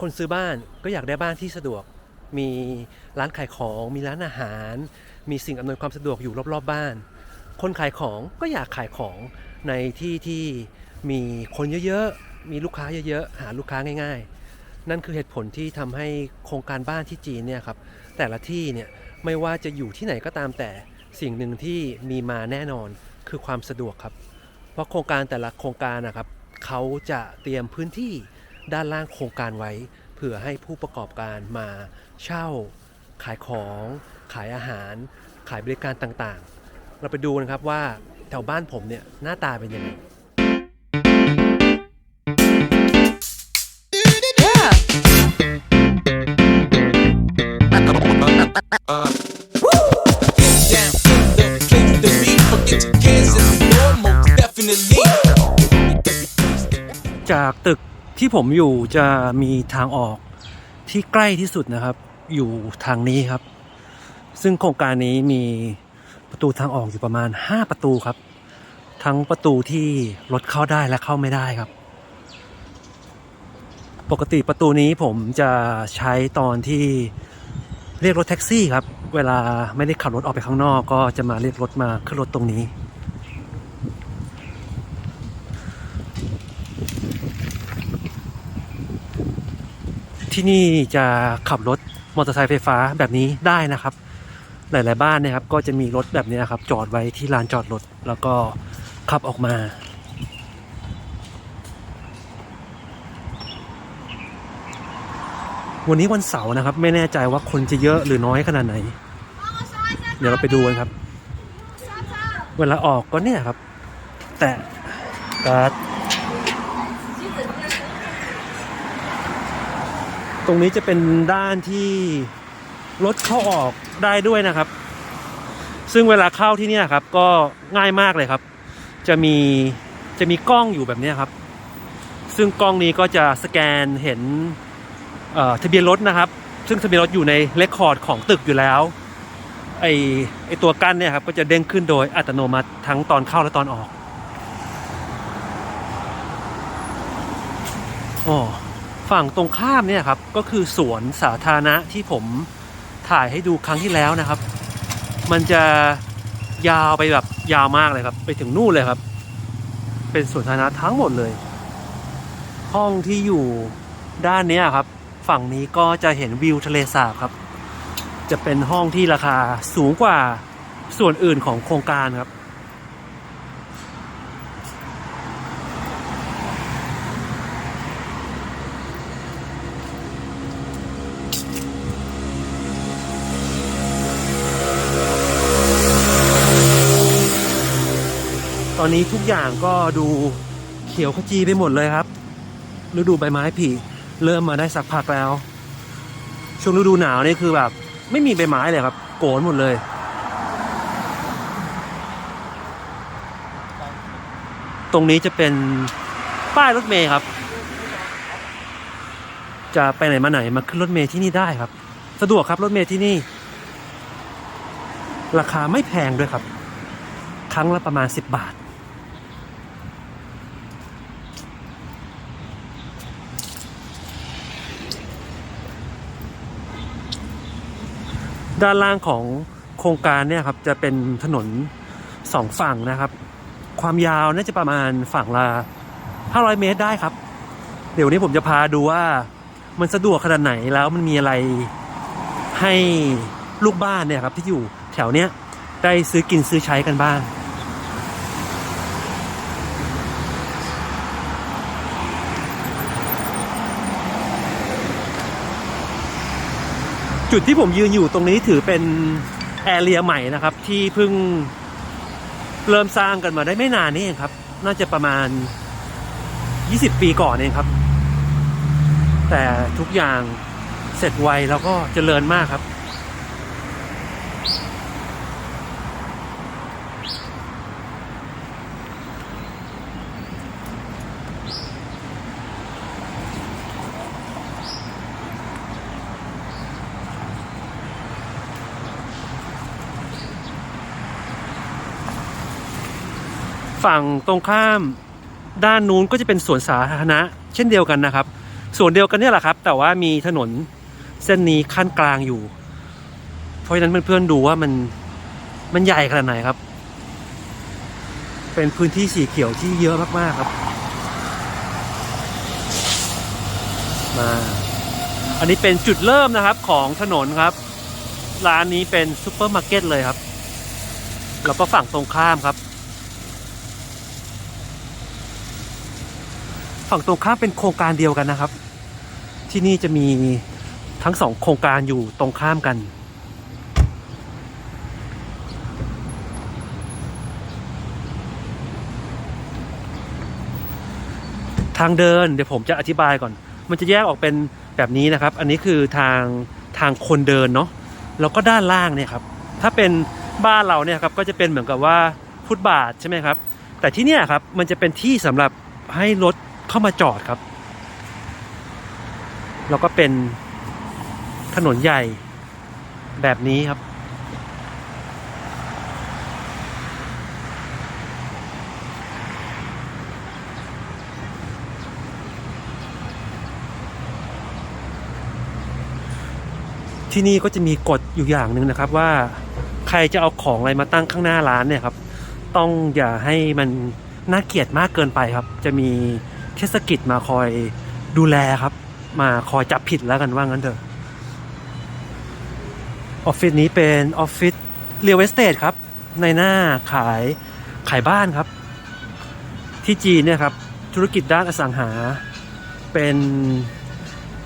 คนซื้อบ้านก็อยากได้บ้านที่สะดวก มีร้านขายของ มีร้านอาหาร มีสิ่งอำนวยความสะดวกอยู่รอบๆบ้าน คนขายของก็อยากขายของในที่ที่มีคนเยอะๆ มีลูกค้าเยอะๆ หาลูกค้าง่ายๆ นั่นคือเหตุผลที่ทำให้โครงการบ้านที่จีนเนี่ยครับแต่ละที่เนี่ยไม่ว่าจะอยู่ที่ไหนก็ตามแต่สิ่งหนึ่งที่มีมาแน่นอนคือความสะดวกครับ เพราะโครงการแต่ละโครงการนะครับเขาจะเตรียมพื้นที่ ด้านล่างโครงการไว้ เผื่อให้ผู้ประกอบการมาเช่า ขายของ ขายอาหาร ขายบริการต่างๆ เราไปดูนะครับว่าแถวบ้านผมเนี่ยหน้าตาเป็นยังไง ที่ผมอยู่จะมีทางออกที่ใกล้ที่สุดนะครับ อยู่ทางนี้ครับ ซึ่งโครงการนี้มีประตูทางออกอยู่ประมาณ 5 ประตูครับ ทั้งประตูที่รถเข้าได้และเข้าไม่ได้ครับ ปกติประตูนี้ผมจะใช้ตอนที่เรียกรถแท็กซี่ครับ เวลาไม่ได้ขับรถออกไปข้างนอก ก็จะมาเรียกรถมาขึ้นรถตรงนี้ ที่นี่จะขับรถมอเตอร์ไซค์ไฟฟ้าแบบนี้ได้นะครับ หลาย ๆ บ้านนะครับ ก็จะมีรถแบบนี้ครับ จอดไว้ที่ลานจอดรถแล้วก็ขับออกมา วันนี้วันเสาร์นะครับ ไม่แน่ใจว่าคนจะเยอะหรือน้อยขนาดไหน เดี๋ยวเราไปดูกันครับ เวลาออกก็เนี่ยครับ แต่การ ตรงนี้จะเป็นด้านที่รถเข้าออกได้ด้วยนะครับ ซึ่งเวลาเข้าที่นี่ครับ ก็ง่ายมากเลยครับ จะมีจะมีกล้องอยู่แบบนี้ครับ ซึ่งกล้องนี้ก็จะสแกนเห็นทะเบียนรถนะครับ ซึ่งทะเบียนรถอยู่ในเรคคอร์ดของตึกอยู่แล้วไอไอตัวกั้นเนี่ยครับก็จะเด้งขึ้นโดยอัตโนมัติทั้งตอนเข้าและตอนออกอ๋อ ฝั่งตรงข้ามเนี่ยครับก็คือสวนสาธารณะที่ผมถ่ายให้ดูครั้งที่แล้วนะครับ มันจะยาวไปแบบยาวมากเลยครับ ไปถึงนู่นเลยครับ เป็นสวนสาธารณะทั้งหมดเลย ห้องที่อยู่ด้านนี้ครับ ฝั่งนี้ก็จะเห็นวิวทะเลสาบครับ จะเป็นห้องที่ราคาสูงกว่าส่วนอื่นของโครงการครับ ตอนนี้ทุกอย่างก็ดูเขียวขจีไปหมดเลยครับ ฤดูใบไม้ผลิเริ่มมาได้สักพักแล้ว ช่วงฤดูหนาวนี่คือแบบ ไม่มีใบไม้เลยครับ โกนหมดเลย ตรงนี้จะเป็นป้ายรถเมย์ครับ จะไปไหนมาไหนมาขึ้นรถเมย์ที่นี่ได้ครับ สะดวกครับรถเมย์ที่นี่ ราคาไม่แพงด้วยครับ ครั้งละประมาณ 10 บาท ด้านล่างของโครงการเนี่ยครับจะเป็นถนนสองฝั่งนะครับ ความยาวน่าจะประมาณฝั่งละ500 เมตรได้ครับ เดี๋ยวนี้ผมจะพาดูว่ามันสะดวกขนาดไหนแล้วมันมีอะไรให้ลูกบ้านเนี่ยครับที่อยู่แถวเนี้ยได้ซื้อกินซื้อใช้กันบ้าง จุดที่ผมยืนอยู่ตรงนี้ถือเป็นแอเรียใหม่นะครับ ที่เพิ่งเริ่มสร้างกันมาได้ไม่นานนี่เองครับ น่าจะประมาณ 20 ปีก่อนเองครับ แต่ทุกอย่างเสร็จไวแล้วก็เจริญมากครับ ฝั่งตรงข้ามด้านนู้นก็จะเป็นสวนสาธารณะ เช่นเดียวกันนะครับส่วนเดียวกันเนี่ยแหละครับ แต่ว่ามีถนนเส้นนี้ขั้นกลางอยู่ เพราะฉะนั้นเพื่อนๆดูว่ามันมันใหญ่ขนาดไหนครับ เป็นพื้นที่สีเขียวที่เยอะมากๆครับ มา อันนี้เป็นจุดเริ่มนะครับของถนนครับ ร้านนี้เป็นซูเปอร์มาร์เก็ตเลยครับ แล้วก็ฝั่งตรงข้ามครับ ฝั่งตรงข้ามเป็นโครงการเดียวกันนะครับ ที่นี่จะมีทั้งสองโครงการอยู่ตรงข้ามกันทางเดินเดี๋ยวผมจะอธิบายก่อน มันจะแยกออกเป็นแบบนี้นะครับ อันนี้คือทางทางคนเดินเนาะ แล้วก็ด้านล่างเนี่ยครับ ถ้าเป็นบ้านเราเนี่ยครับก็จะเป็นเหมือนกับว่าฟุตบาทใช่ไหมครับ แต่ที่เนี่ยครับมันจะเป็นที่สำหรับให้รถ เข้ามาจอดครับ แล้วก็เป็นถนนใหญ่แบบนี้ครับ ที่นี่ก็จะมีกฎอยู่อย่างหนึ่งนะครับว่าใครจะเอาของอะไรมาตั้งข้างหน้าร้านเนี่ยครับ ต้องอย่าให้มันน่าเกลียดมากเกินไปครับ จะมี เทศกิจมาคอยดูแลครับ มาคอยจับผิดแล้วกันว่างั้นเถอะออฟฟิศนี้เป็นออฟฟิศเรียลเอสเตทครับ ในหน้าขายขายบ้านครับ ที่จีนเนี่ยครับ ธุรกิจด้านอสังหา เป็น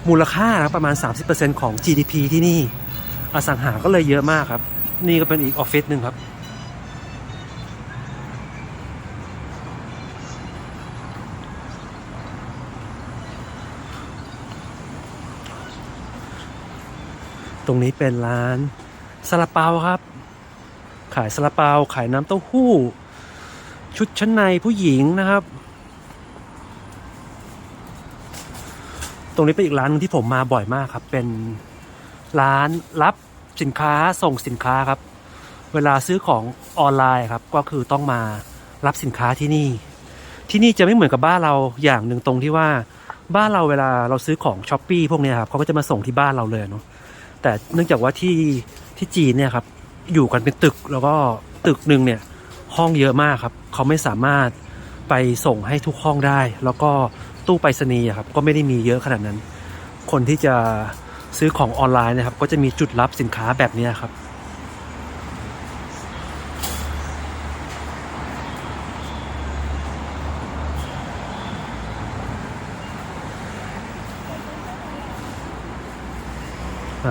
มูลค่าครับประมาณ 30%ของ GDP ที่นี่ อสังหาก็เลยเยอะมากครับ นี่ก็เป็นอีกออฟฟิศหนึ่งครับ รงนี้เป็นร้านซาลาเปาครับ ขายซาลาเปาขายน้ำเต้าหู้ ชุดชั้นในผู้หญิงนะครับ ตรงนี้เป็นอีกร้านหนึงที่ผมมาบ่อยมากครับ เป็นร้านรับสินค้าส่งสินค้าครับ เวลาซื้อของออนไลน์ครับ ก็คือต้องมารับสินค้าที่นี่ ที่นี่จะไม่เหมือนกับบ้านเราอย่างหนึ่งตรงที่ว่าบ้านเราเวลาเราซื้อของช้อปปีพวกนี้ครับเขาก็จะมาส่งที่บ้านเราเลยเนาะ แต่เนื่องจากว่าที่ที่จีนเนี่ยครับอยู่กันเป็นตึกแล้วก็ตึกหนึ่งเนี่ยห้องเยอะมากครับเขาไม่สามารถไปส่งให้ทุกห้องได้ แล้วก็ตู้ไปรษณีย์ครับก็ไม่ได้มีเยอะขนาดนั้น คนที่จะซื้อของออนไลน์นะครับ ก็จะมีจุดรับสินค้าแบบนี้ครับ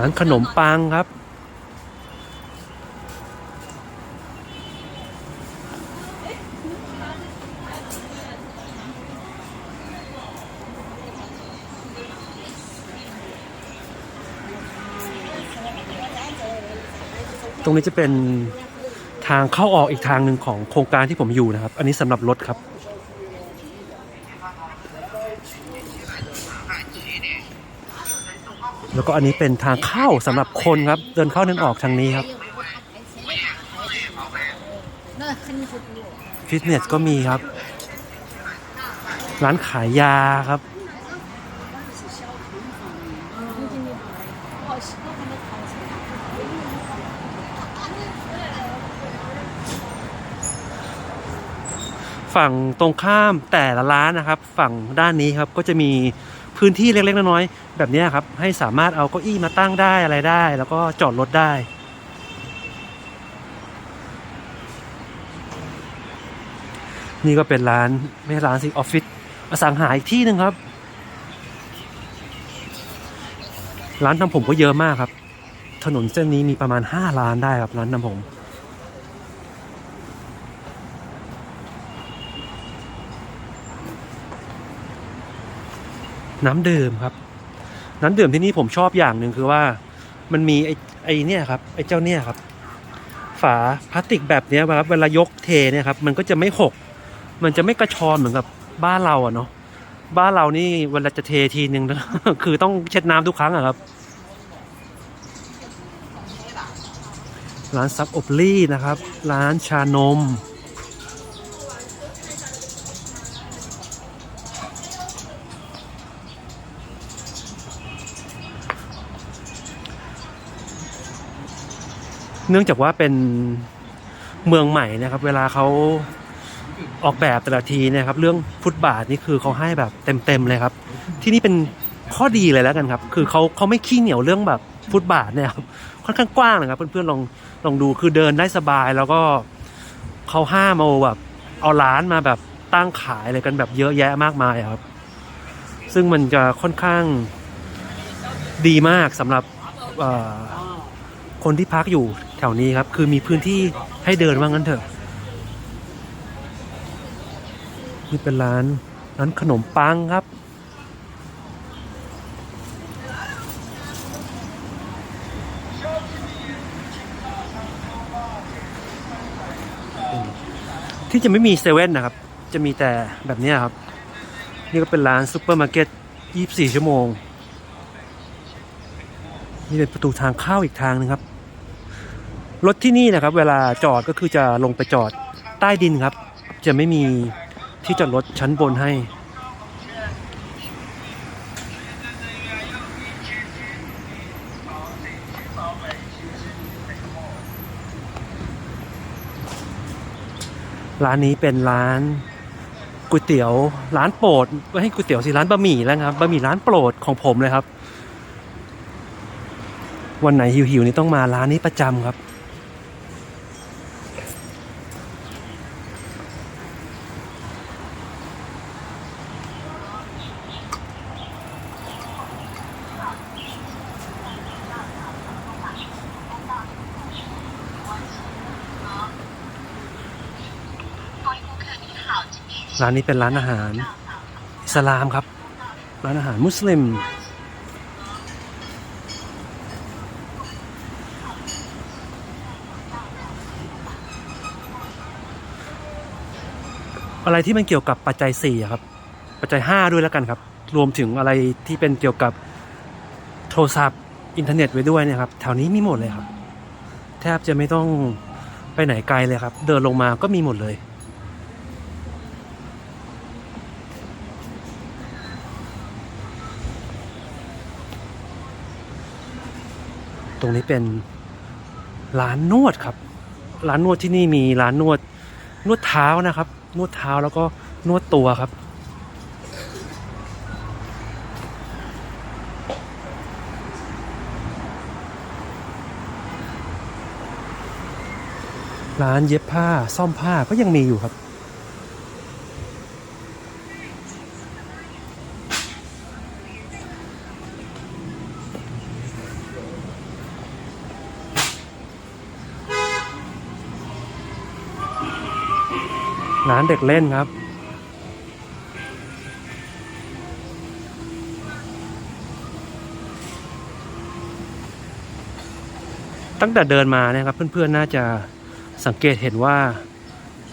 านขนมปังครับ ตรงนี้จะเป็นทางเข้าออกอีกทางหนึ่งของโครงการที่ผมอยู่นะครับ อันนี้สำหรับรถครับ แล้วก็อันนี้เป็นทางเข้าสำหรับคนครับ เดินเข้าเดินออกทางนี้ครับฟิตเนสก็มีครับ ร้านขายยาครับ ฝั่งตรงข้ามแต่ละร้านนะครับ ฝั่งด้านนี้ครับก็จะมีพื้นที่เล็กๆน้อยๆ แบบนี้ครับ ให้สามารถเอาเก้าอี้มาตั้งได้อะไรได้ แล้วก็จอดรถได้ นี่ก็เป็นร้านไม่ใช่ร้านสิออฟฟิศอสังหาอีกที่หนึ่งครับ ร้านทำผมก็เยอะมากครับ ถนนเส้นนี้มีประมาณ 5 ร้านได้ครับร้านทำผมน้ำดื่มครับ น้ำดื่มที่นี่ผมชอบอย่างหนึ่งคือว่า มันมีไอ้ไอ้เนี่ยครับไอ้เจ้าเนี่ยครับ ฝาพลาสติกแบบเนี้ยครับเวลายกเทเนี่ยครับ มันก็จะไม่หก มันจะไม่กระชอนเหมือนกับบ้านเราอะเนาะบ้านเรานี่เวลาจะเททีนึงคือต้องเช็ดน้ำทุกครั้งอะครับ ร้านซับอบลี่นะครับ ร้านชานม เนื่องจากว่าเป็นเมืองใหม่นะครับ เวลาเขาออกแบบแต่ละทีเนะครับ เรื่องฟุตบาทนี่คือเขาให้แบบเต็มๆเลยครับ ที่นี่เป็นข้อดีเลยแล้วกันครับ คือเขาเขาไม่ขี้เหนียวเรื่องแบบฟุตบาทเนี่ยครับค่อนข้างกว้างนะครับ เพื่อนๆลองลองดูคือเดินได้สบายแล้วก็เขาห้ามเอาแบบเอาร้านมาแบบตั้งขายอะไรกันแบบเยอะแยะมากมายครับ ซึ่งมันจะค่อนข้างดีมากสำหรับคนที่พักอยู่ แถวนี้ครับ คือมีพื้นที่ให้เดินว่างั้นเถอะนี่เป็นร้านร้านขนมปังครับ ที่จะไม่มีเซเว่นนะครับ จะมีแต่แบบนี้ครับ นี่ก็เป็นร้านซูเปอร์มาร์เก็ต 24 ชั่วโมง นี่เป็นประตูทางเข้าอีกทางหนึงครับ รถที่นี่นะครับ เวลาจอดก็คือจะลงไปจอดใต้ดินครับ จะไม่มีที่จอดรถชั้นบนให้ ร้านนี้เป็นร้านก๋วยเตี๋ยวร้านโปรดไม่ให้ก๋วยเตี๋ยวสิร้านบะหมี่แล้วครับบะหมี่ร้านโปรดของผมเลยครับ วันไหนหิวๆนี่ต้องมาร้านนี้ประจำครับ ร้านนี้เป็นร้านอาหารอิสลามครับ ร้านอาหารมุสลิม อะไรที่มันเกี่ยวกับปัจจัยสี่ครับ ปัจจัยห้าด้วยแล้วกันครับ รวมถึงอะไรที่เป็นเกี่ยวกับโทรศัพท์อินเทอร์เน็ตไว้ด้วยนี่ยครับ แถวนี้มีหมดเลยครับ แทบจะไม่ต้องไปไหนไกลเลยครับ เดินลงมาก็มีหมดเลย ตรงนี้เป็นร้านนวดครับ ร้านนวดที่นี่มีร้านนวดนวดเท้านะครับ นวดเท้าแล้วก็นวดตัวครับ ร้านเย็บผ้าซ่อมผ้าก็ยังมีอยู่ครับ ร้านเด็กเล่นครับ ตั้งแต่เดินมาเนะครับ เพื่อนๆน่าจะสังเกตเห็นว่า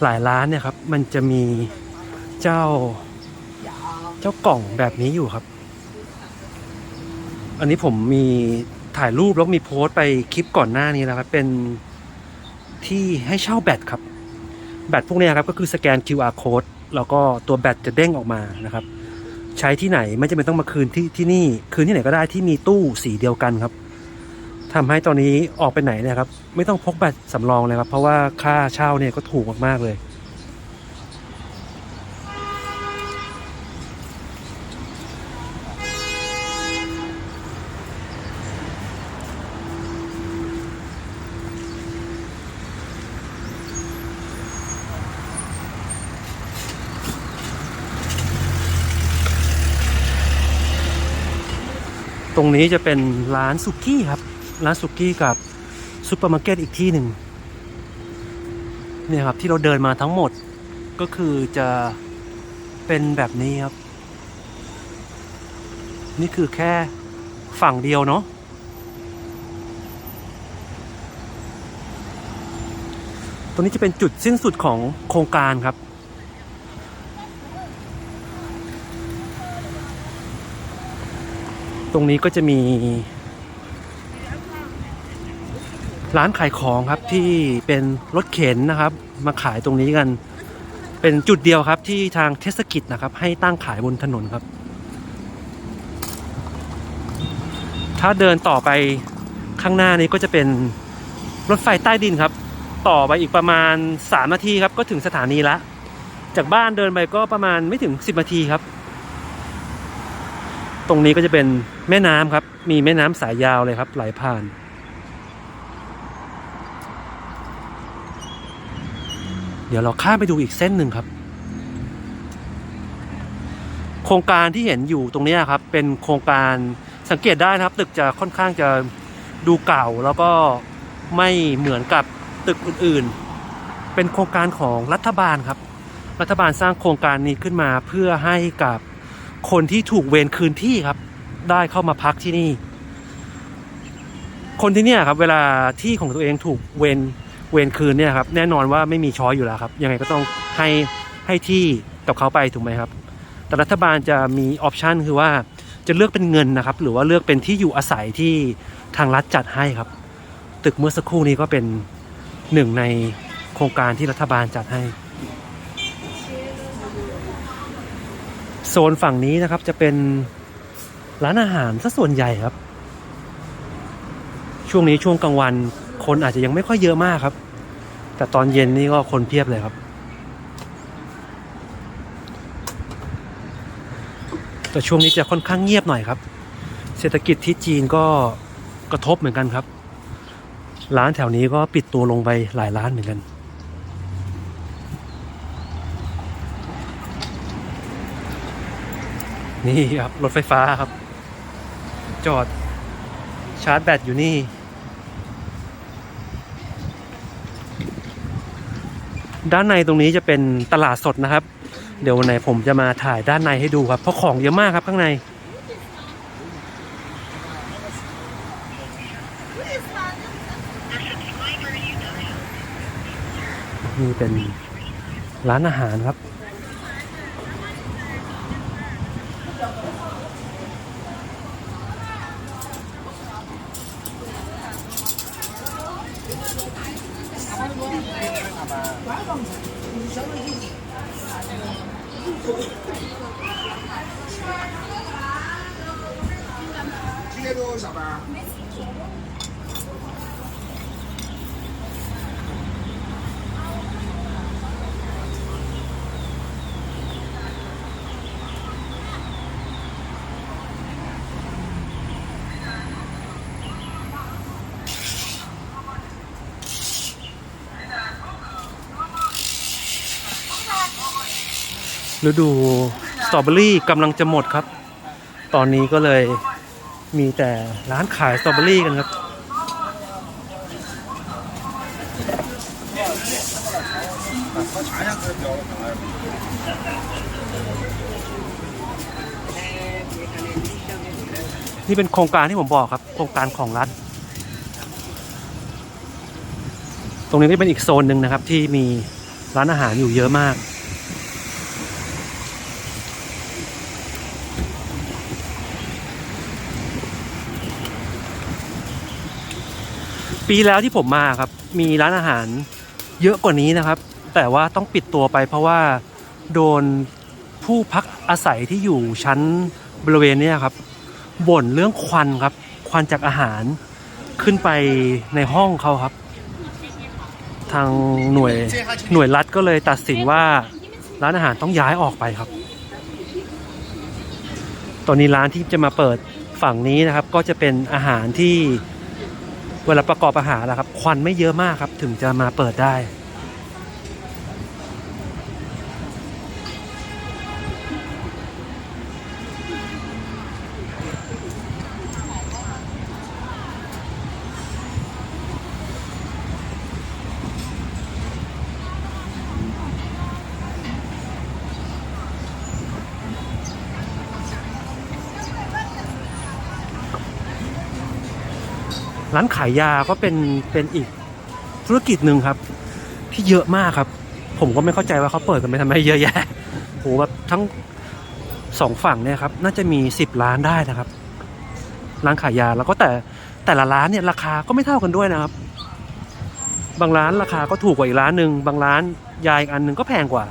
หลายร้านเนี่ยครับ มันจะมีเจ้าเจ้ากล่องแบบนี้อยู่ครับ อันนี้ผมมีถ่ายรูปแล้วมีโพสต์ไปคลิปก่อนหน้านี้นะครับ เป็นที่ให้เช่าแบตครับ แบตพวกนี้ครับก็คือสแกน QR code แล้วก็ตัวแบตจะเด้งออกมานะครับ ใช้ที่ไหนไม่จำเป็นต้องมาคืนที่ที่นี่ คืนที่ไหนก็ได้ที่มีตู้สีเดียวกันครับทำให้ตอนนี้ออกไปไหนเนี่ยครับ ไม่ต้องพกแบตสำรองเลยครับ เพราะว่าค่าเช่าเนี่ยก็ถูกมากๆเลย ตรงนี้จะเป็นร้านสุกี้ครับ ร้านสุกี้กับซูเปอร์มาร์เก็ตอีกที่หนึ่งเนี่ยครับที่เราเดินมาทั้งหมดก็คือจะเป็นแบบนี้ครับ นี่คือแค่ฝั่งเดียวเนาะตรงนี้จะเป็นจุดสิ้นสุดของโครงการครับ รงนี้ก็จะมี ร้านขายของครับที่เป็นรถเข็นนะครับ มาขายตรงนี้กัน เป็นจุดเดียวครับที่ทางเทศกิจนะครับ ให้ตั้งขายบนถนนครับ ถ้าเดินต่อไปข้างหน้านี้ก็จะเป็นรถไฟใต้ดินครับ ต่อไปอีกประมาณ 3 นาทีครับ ก็ถึงสถานีละ จากบ้านเดินไปก็ประมาณไม่ถึง 10 นาทีครับ ตรงนี้ก็จะเป็นแม่น้ำครับ มีแม่น้ำสายยาวเลยครับ ไหลผ่าน เดี๋ยวเราข้ามไปดูอีกเส้นหนึ่งครับ โครงการที่เห็นอยู่ตรงนี้ครับ เป็นโครงการสังเกตได้นะครับ ตึกจะค่อนข้างจะดูเก่าแล้วก็ไม่เหมือนกับตึกอื่นๆ เป็นโครงการของรัฐบาลครับ รัฐบาลสร้างโครงการนี้ขึ้นมาเพื่อให้กับ คนที่ถูกเวรคืนที่ครับ ได้เข้ามาพักที่นี่ คนที่เนี่ยครับ เวลาที่ของตัวเองถูกเวรเวรคืนเนี่ยครับ แน่นอนว่าไม่มีช้อยอยู่แล้วครับ ยังไงก็ต้องให้ให้ที่กับเขาไปถูกไหมครับ แต่รัฐบาลจะมีออปชันคือว่าจะเลือกเป็นเงินนะครับ หรือว่าเลือกเป็นที่อยู่อาศัยที่ทางรัฐจัดให้ครับ ตึกเมื่อสักครู่นี้ก็เป็นหนึ่งในโครงการที่รัฐบาลจัดให้ โซนฝั่งนี้นะครับจะเป็นร้านอาหารซะส่วนใหญ่ครับ ช่วงนี้ช่วงกลางวันคนอาจจะยังไม่ค่อยเยอะมากครับ แต่ตอนเย็นนี่ก็คนเพียบเลยครับ แต่ช่วงนี้จะค่อนข้างเงียบหน่อยครับ เศรษฐกิจที่จีนก็กระทบเหมือนกันครับ ร้านแถวนี้ก็ปิดตัวลงไปหลายร้านเหมือนกัน นี่ครับ รถไฟฟ้าครับ จอดชาร์จแบตอยู่นี่ ด้านในตรงนี้จะเป็นตลาดสดนะครับ เดี๋ยววันไหนผมจะมาถ่ายด้านในให้ดูครับ เพราะของเยอะมากครับข้างใน นี่เป็นร้านอาหารครับ ฤดูสตรอเบอรี่กำลังจะหมดครับ ตอนนี้ก็เลยมีแต่ร้านขายสตรอเบอรี่กันครับนี่เป็นโครงการที่ผมบอกครับ โครงการของรัฐ ตรงนี้ก็เป็นอีกโซนหนึ่งนะครับที่มีร้านอาหารอยู่เยอะมาก ปีแล้วที่ผมมาครับ มีร้านอาหารเยอะกว่านี้นะครับ แต่ว่าต้องปิดตัวไปเพราะว่าโดนผู้พักอาศัยที่อยู่ชั้นบริเวณนี้ครับบ่นเรื่องควันครับ ควันจากอาหารขึ้นไปในห้องเขาครับ ทางหน่วยหน่วยรัฐก็เลยตัดสินว่าร้านอาหารต้องย้ายออกไปครับ ตอนนี้ร้านที่จะมาเปิดฝั่งนี้นะครับ ก็จะเป็นอาหารที่ เวลาประกอบอาหารนะครับ ควันไม่เยอะมากครับ ถึงจะมาเปิดได้ ร้านขายยาก็เป็นเป็นอีกธุรกิจหนึ่งครับ ที่เยอะมากครับ ผมก็ไม่เข้าใจว่าเขาเปิดกันไปทำไมเยอะแยะโหแบบทั้งสองฝั่งเนี่ยครับ น่าจะมีสิบร้านได้นะครับ ร้านขายยาแล้วก็แต่แต่ละร้านเนี่ยราคาก็ไม่เท่ากันด้วยนะครับ บางร้านราคาก็ถูกกว่าอีกร้านหนึ่งบางร้านยาอีกอันหนึ่งก็แพงกว่า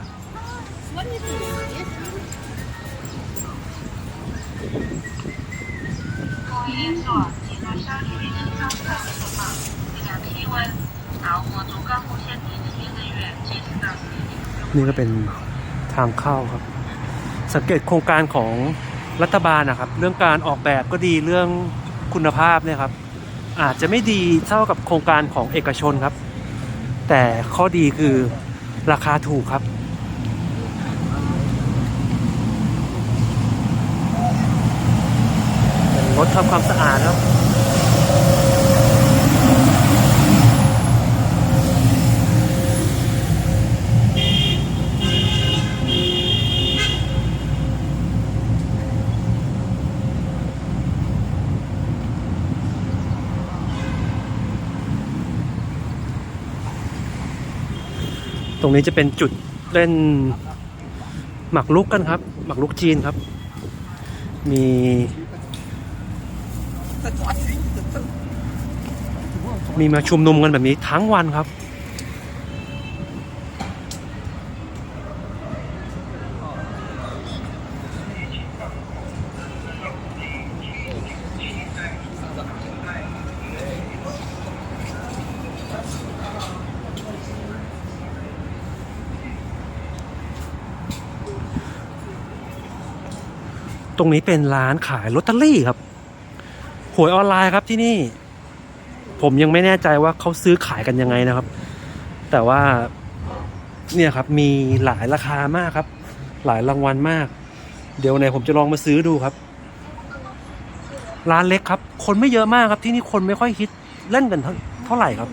นี่ก็เป็นทางเข้าครับ สังเกตโครงการของรัฐบาลนะครับ เรื่องการออกแบบก็ดีเรื่องคุณภาพเนี่ยครับ อาจจะไม่ดีเท่ากับโครงการของเอกชนครับ แต่ข้อดีคือราคาถูกครับรถทำความสะอาดครับ รงนี้จะเป็นจุดเล่นหมากรุกกันครับ หมากรุกจีนครับ มีมีมาชุมนุมกันแบบนี้ทั้งวันครับ ตรงนี้เป็นร้านขายลอตเตอรี่ครับ หวยออนไลน์ครับที่นี่ ผมยังไม่แน่ใจว่าเขาซื้อขายกันยังไงนะครับ แต่ว่าเนี่ยครับมีหลายราคามากครับ หลายรางวัลมาก เดี๋ยววันไหนผมจะลองมาซื้อดูครับ ร้านเล็กครับ คนไม่เยอะมากครับที่นี่คนไม่ค่อยฮิตเล่นกันเท่าไหร่ครับ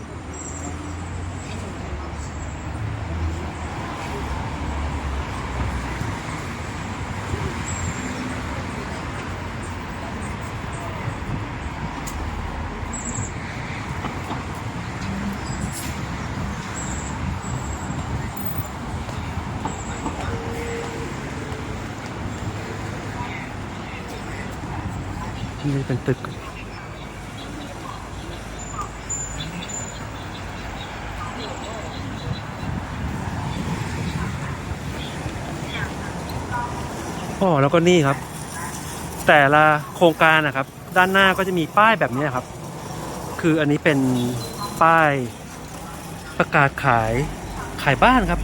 นี่เป็นตึก อ๋อ แล้วก็นี่ครับ แต่ละโครงการนะครับ ด้านหน้าก็จะมีป้ายแบบนี้ครับ คืออันนี้เป็นป้ายประกาศขายขายบ้านครับ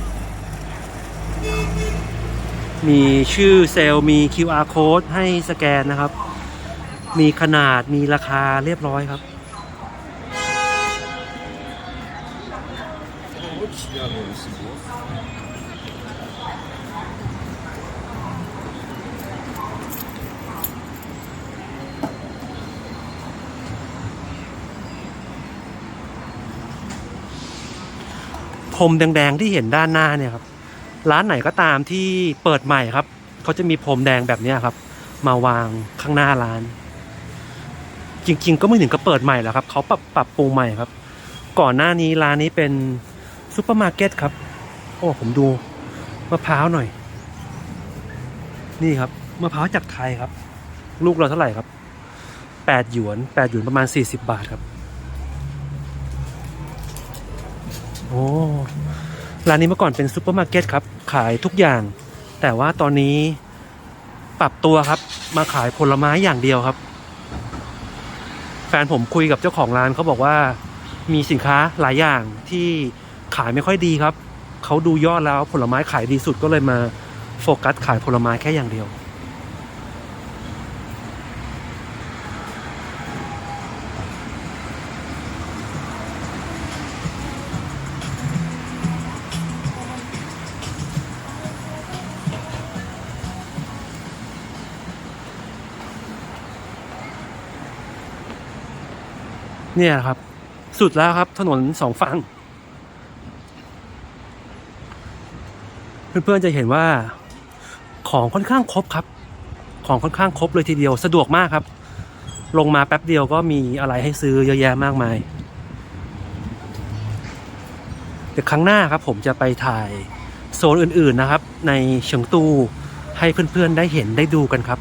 มีชื่อเซลล์มี QR code ให้สแกนนะครับ มีขนาดมีราคาเรียบร้อยครับพรมแดงๆที่เห็นด้านหน้าเนี่ยครับ ร้านไหนก็ตามที่เปิดใหม่ครับ เขาจะมีพรมแดงแบบนี้ครับ มาวางข้างหน้าร้าน จริง ๆ ก็ไม่ถึงกับเปิดใหม่แล้วครับเขาปรับปรับปรุงใหม่ครับ ก่อนหน้านี้ร้านนี้เป็นซูเปอร์มาร์เก็ตครับ โอ้ผมดูมะพร้าวหน่อย นี่ครับมะพร้าวจากไทยครับ ลูกเราเท่าไหร่ครับแปดหยวนแปดหยวนประมาณสี่สิบบาทครับโอ้ร้านนี้เมื่อก่อนเป็นซูเปอร์มาร์เก็ตครับ ขายทุกอย่าง แต่ว่าตอนนี้ปรับตัวครับ มาขายผลไม้อย่างเดียวครับ แฟนผมคุยกับเจ้าของร้านเขาบอกว่ามีสินค้าหลายอย่างที่ขายไม่ค่อยดีครับ เขาดูยอดแล้วผลไม้ขายดีสุดก็เลยมาโฟกัสขายผลไม้แค่อย่างเดียว เนี่ยครับ สุดแล้วครับถนนสองฝั่งเพื่อนๆจะเห็นว่าของค่อนข้างครบครับ ของค่อนข้างครบเลยทีเดียวสะดวกมากครับ ลงมาแป๊บเดียวก็มีอะไรให้ซื้อเยอะแยะมากมายเดี๋ยวครั้งหน้าครับผมจะไปถ่ายโซนอื่นๆนะครับ ในเฉิงตูให้เพื่อนๆได้เห็นได้ดูกันครับ